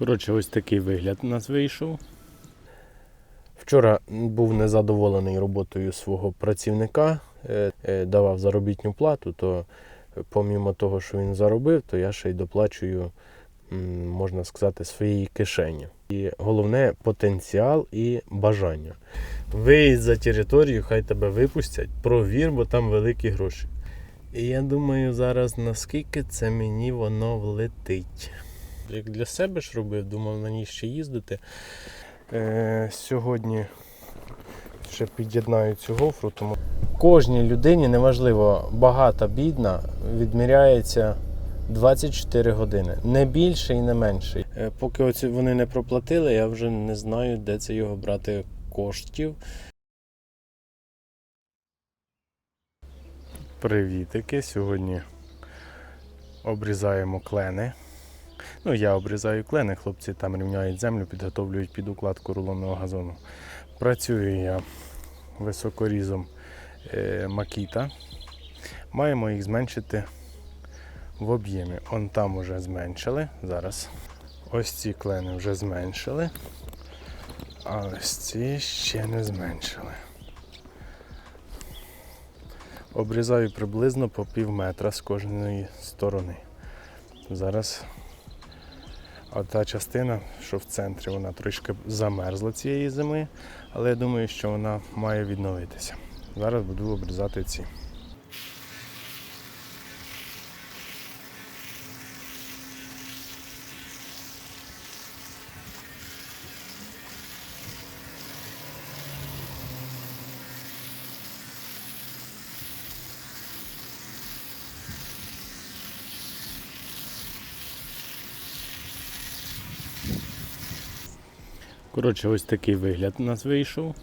Коротше, ось такий вигляд у нас вийшов. Вчора був незадоволений роботою свого працівника, е, е, давав заробітну плату, то помімо того, що він заробив, то я ще й доплачую, можна сказати, своєї кишені. І головне потенціал і бажання. Виїзд за територію, хай тебе випустять, провір, бо там великі гроші. І я думаю зараз, наскільки це мені воно влетить. Як для себе ж робив, думав на ній ще їздити. Е, сьогодні ще під'єднаю цю гофру, тому кожній людині, неважливо, багата, бідна, відміряється 24 години. Не більше і не менше. Е, поки оці вони не проплатили, я вже не знаю, де це його брати коштів. Привітики. Сьогодні обрізаємо клени. Ну, я обрізаю клени, хлопці там рівняють землю, підготовлюють під укладку рулонного газону. Працюю я високорізом е, макіта. Маємо їх зменшити в об'ємі. Он там вже зменшили. Зараз. Ось ці клени вже зменшили. А ось ці ще не зменшили. Обрізаю приблизно по пів метра з кожної сторони. Зараз а та частина, що в центрі, вона трішки замерзла цієї зими, але я думаю, що вона має відновитися. Зараз буду обрізати ці. Коротше, ось такий вигляд у нас вийшов.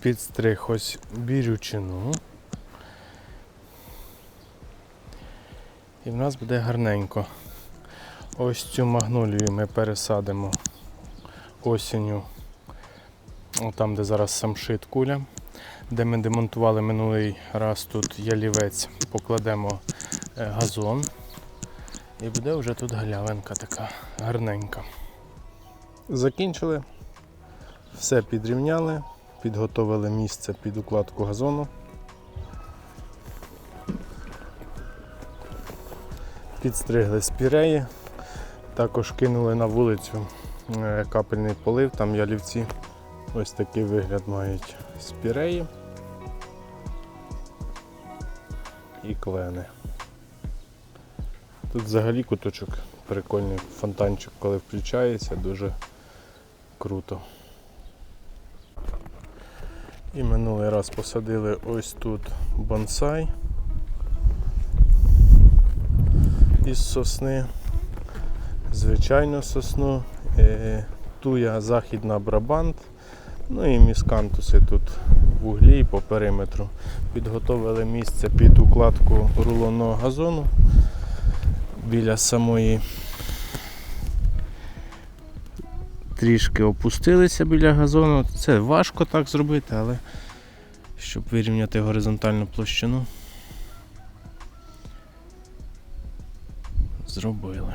Підстриг ось бірючину. І в нас буде гарненько. Ось цю магнолію ми пересадимо осінню, там, де зараз самшит куля, де ми демонтували минулий раз тут ялівець, покладемо е, газон. І буде вже тут галявинка така гарненька. Закінчили, все підрівняли, підготовили місце під укладку газону. Підстригли спіреї, також кинули на вулицю е, капельний полив, там ялівці. Ось такий вигляд мають спіреї і клени. Тут взагалі куточок прикольний, фонтанчик, коли включається, дуже круто. І минулий раз посадили ось тут бонсай із сосни, звичайну сосну, е, туя західна брабант, ну і міскантуси тут в углі по периметру. Підготовили місце під укладку рулонного газону біля самої. Трішки опустилися біля газону. Це важко так зробити, але щоб вирівняти горизонтальну площину. Зробили.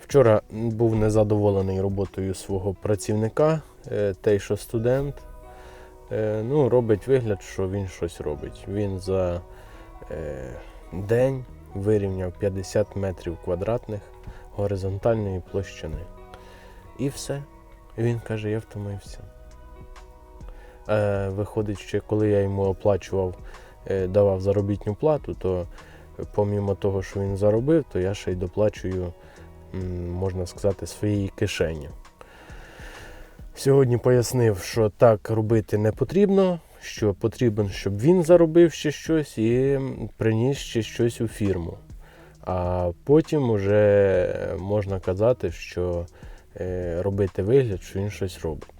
Вчора був незадоволений роботою свого працівника, е, той, що студент. Е, Ну, робить вигляд, що він щось робить. Він за е, день вирівняв 50 метрів квадратних горизонтальної площини. І все. Він каже, я втомився. Е, виходить, що коли я йому оплачував, е, давав заробітну плату, то помімо того, що він заробив, то я ще й доплачую, можна сказати, своєї кишені. Сьогодні пояснив, що так робити не потрібно, що потрібен, щоб він заробив ще щось і приніс ще щось у фірму. А потім вже можна казати, що е, робити вигляд, що він щось робить.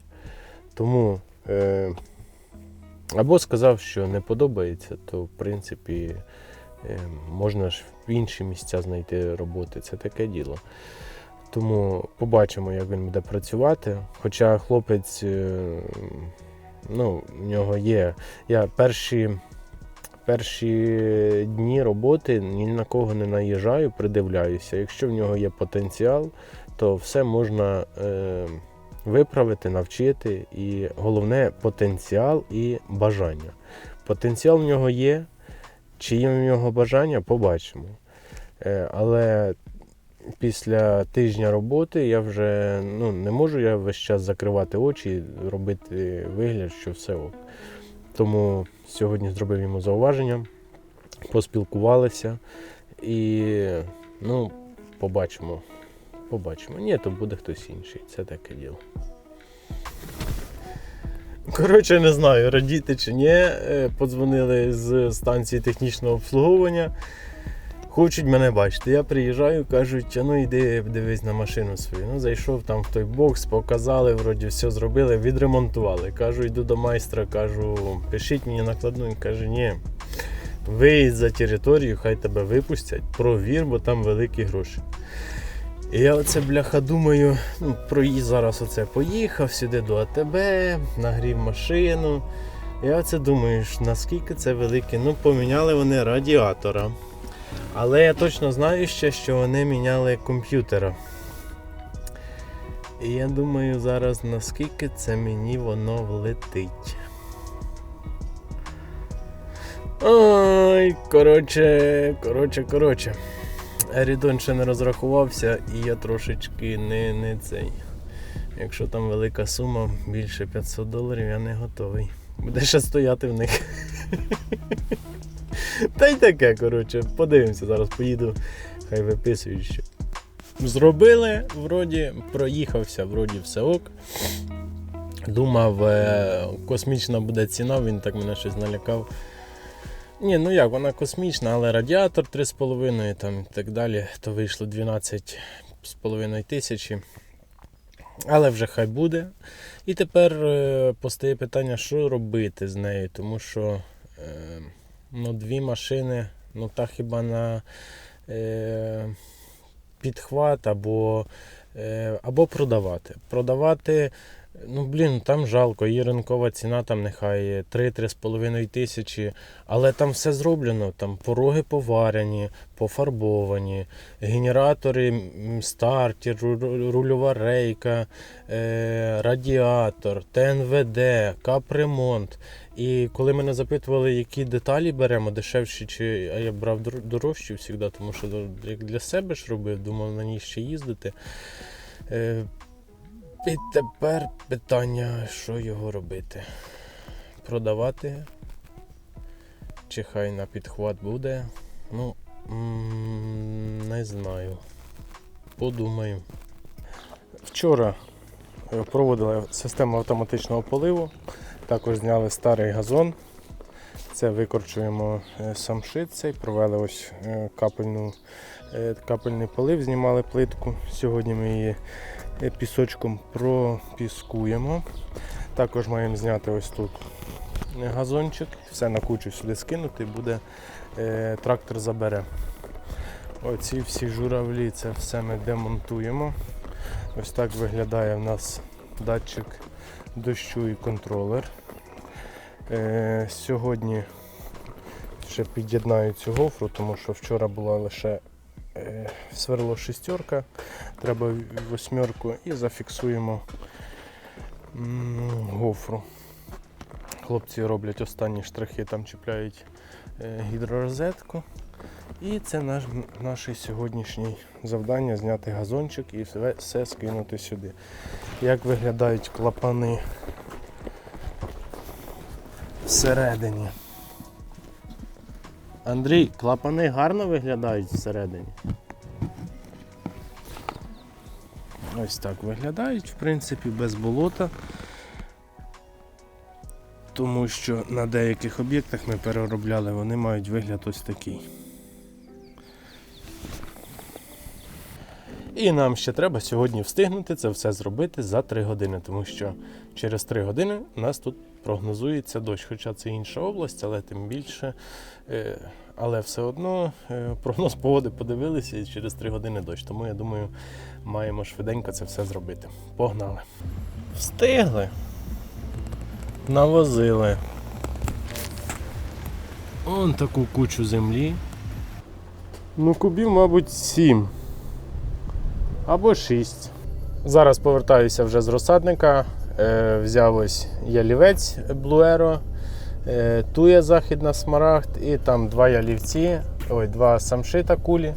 Тому е, або сказав, що не подобається, то в принципі е, можна ж в інші місця знайти роботи. Це таке діло. Тому побачимо, як він буде працювати. Хоча хлопець, ну, в нього є. Я перші, перші дні роботи ні на кого не наїжджаю, придивляюся. Якщо в нього є потенціал, то все можна е, виправити, навчити. І головне потенціал і бажання. Потенціал в нього є, чи в нього бажання, побачимо. Е, але після тижня роботи я вже ну, не можу я весь час закривати очі, робити вигляд, що все ок. Тому сьогодні зробив йому зауваження, поспілкувалися і ну, побачимо. Побачимо. Ні, то буде хтось інший. Це таке діло. Коротше, не знаю, радіти чи ні. Е, Подзвонили з станції технічного обслуговування. Хочуть мене бачити. Я приїжджаю, кажуть, ну йди дивись на машину свою. Ну, зайшов там в той бокс, показали, вроді все зробили, відремонтували. Кажу, йду до майстра, кажу, пишіть мені накладну. Він каже, ні. Виїдь за територію, хай тебе випустять, провір, бо там великі гроші. І я оце бляха думаю, ну, проїзд зараз оце поїхав сюди до АТБ, нагрів машину. Я оце думаю, наскільки це велике. Ну, поміняли вони радіатора. Але я точно знаю ще, що вони міняли комп'ютера. І я думаю зараз, наскільки це мені воно влетить. Ой, коротше, коротше, коротше. Ерідон ще не розрахувався і я трошечки не, не цей. Якщо там велика сума, більше 500 доларів, я не готовий. Буде ще стояти в них. Та й таке, коротше, подивимося, зараз поїду, хай виписують що. Зробили, вроді, проїхався, вроді все ок. Думав, е, космічна буде ціна, він так мене щось налякав. Ні, ну як, вона космічна, але радіатор 3,5 там і так далі, то вийшло 12,5 тисячі. Але вже хай буде. І тепер е, постає питання, що робити з нею, тому що е, ну, дві машини, ну та хіба на е, підхват або, е, або продавати. Продавати, ну блін, там жалко, її ринкова ціна там нехай 3-3,5 тисячі, але там все зроблено, там пороги поварені, пофарбовані, генератори, стартер, ру- ру- рульова рейка, е, радіатор, ТНВД, капремонт. І коли мене запитували, які деталі беремо, дешевші, чи а я брав дорожчі завжди, тому що як для себе ж робив, думав на ній ще їздити. І тепер питання, що його робити? Продавати? Чи хай на підхват буде? Ну, не знаю. Подумаю. Вчора е, проводили систему автоматичного поливу. Також зняли старий газон. Це викорчуємо е, самшит цей, провели ось е, капельну, капельний полив, знімали плитку. Сьогодні ми її пісочком пропіскуємо. Також маємо зняти ось тут е, газончик, все на кучу сюди скинути, буде е, трактор забере. Оці всі журавлі, це все ми демонтуємо. Ось так виглядає в нас датчик дощу і контролер. Е, сьогодні ще під'єднаю цю гофру, тому що вчора була лише е, сверло шістерка, треба восьмерку і зафіксуємо гофру. Хлопці роблять останні штрихи, там чіпляють е, гідророзетку. І це наш, наше сьогоднішнє завдання зняти газончик і все, все скинути сюди. Як виглядають клапани всередині. Андрій, клапани гарно виглядають всередині. Ось так виглядають, в принципі, без болота. Тому що на деяких об'єктах ми переробляли, вони мають вигляд ось такий. І нам ще треба сьогодні встигнути це все зробити за 3 години, тому що через 3 години у нас тут прогнозується дощ. Хоча це інша область, але тим більше. Е, Але все одно е, прогноз погоди подивилися і через 3 години дощ. Тому я думаю, маємо швиденько це все зробити. Погнали. Встигли. Навозили. Он таку кучу землі. Ну, кубів, мабуть, 7 або 6. Зараз повертаюся вже з розсадника. Е, взяв ось ялівець Блуеро, е, туя західна смарагд і там два ялівці, ой, два самшита кулі.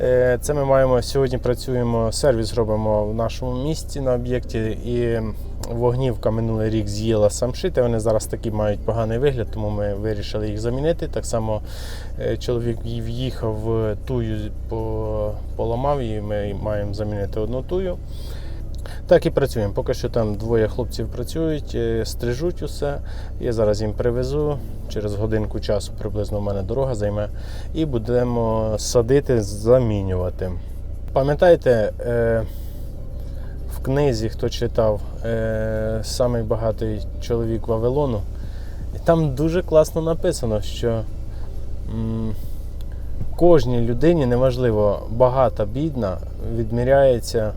Е, Це ми маємо сьогодні. Працюємо, сервіс робимо в нашому місті на об'єкті. І вогнівка минулий рік з'їла самшити. Вони зараз такі мають поганий вигляд, тому ми вирішили їх замінити. Так само чоловік в'їхав тую, по- поламав її. Ми маємо замінити одну тую. Так і працюємо. Поки що там двоє хлопців працюють, е, стрижуть усе. Я зараз їм привезу. Через годинку часу приблизно в мене дорога займе. І будемо садити, замінювати. Пам'ятаєте, е, в книзі, хто читав е, Самий багатий чоловік Вавилону, і там дуже класно написано, що кожній людині, неважливо, багата, бідна, відміряється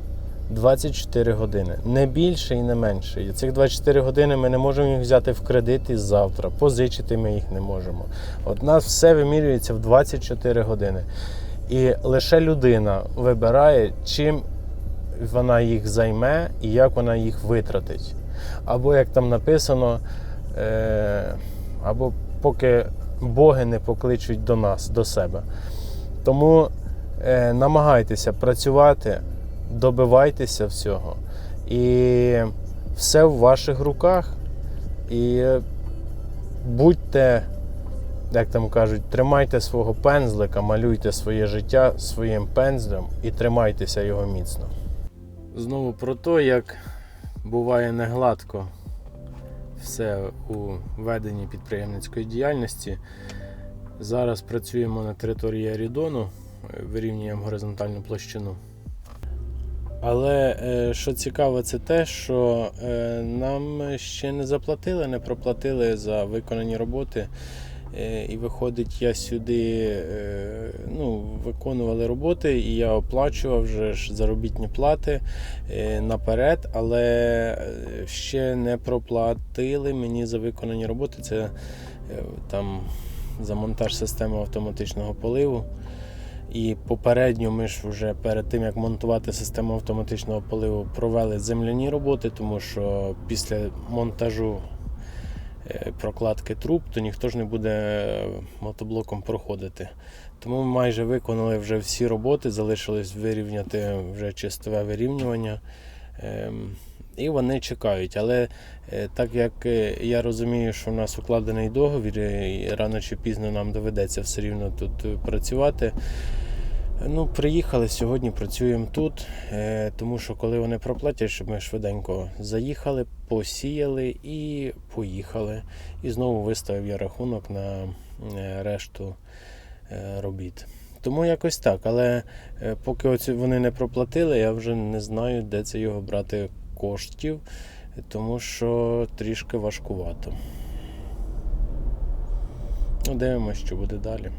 24 години. Не більше і не менше. І цих 24 години ми не можемо їх взяти в кредит і завтра. Позичити ми їх не можемо. От нас все вимірюється в 24 години. І лише людина вибирає, чим вона їх займе і як вона їх витратить. Або як там написано, е, або поки боги не покличуть до нас, до себе. Тому е, намагайтеся працювати, добивайтеся всього. І все в ваших руках. І будьте, як там кажуть, тримайте свого пензлика, малюйте своє життя своїм пензлем і тримайтеся його міцно. Знову про те, як буває негладко все у веденні підприємницької діяльності. Зараз працюємо на території Арідону, е, вирівнюємо горизонтальну площину. Але е, що цікаво, це те, що е, нам ще не заплатили, не проплатили за виконані роботи. Е, І виходить, я сюди ну, виконували роботи, і я оплачував вже ж заробітні плати наперед, але ще не проплатили мені за виконані роботи. Це там за монтаж системи автоматичного поливу. І попередньо ми ж вже перед тим як монтувати систему автоматичного поливу провели земляні роботи, тому що після монтажу е, прокладки труб, то ніхто ж не буде е, мотоблоком проходити. Тому ми майже виконали вже всі роботи, залишилось вирівняти вже чистове вирівнювання. Ем, І вони чекають. Але е, так як я розумію, що в нас укладений договір, і рано чи пізно нам доведеться все рівно тут працювати. Ну, приїхали сьогодні, працюємо тут, е, тому що коли вони проплатять, щоб ми швиденько заїхали, посіяли і поїхали. І знову виставив я рахунок на е, решту е, робіт. Тому якось так. Але поки вони не проплатили, я вже не знаю, де це його брати коштів, тому що трішки важкувато. Ну, дивимося, що буде далі.